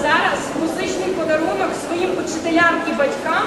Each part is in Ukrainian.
Зараз музичний подарунок своїм учителям і батькам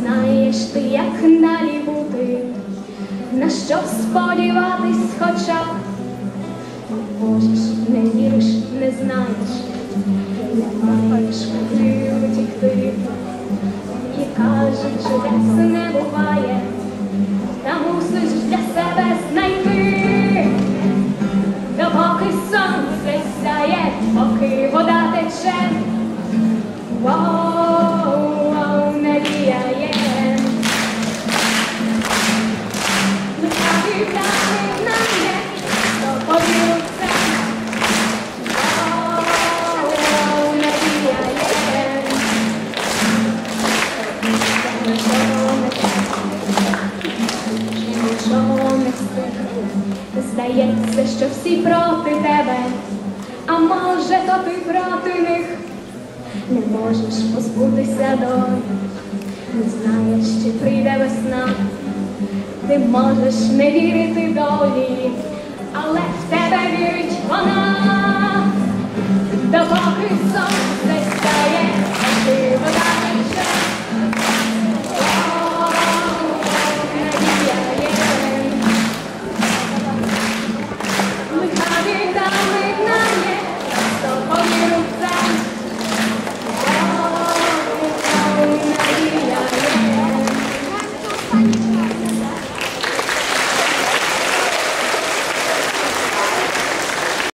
знаєш ти, як далі бути, на що сподіватись хоча б. Можеш, не віриш, не знаєш, Кажуть, чудес не буває, та мусиш для себе знайти. Допоки сонце сяє, поки вода тече, воу, надія є. Лукаві птахи знає, то Здається, що всі проти тебе, а може, то ти проти них. Не можеш позбутися долі, не знаєш, чи прийде весна. Ти можеш не вірити долі, але в тебе вірить вона,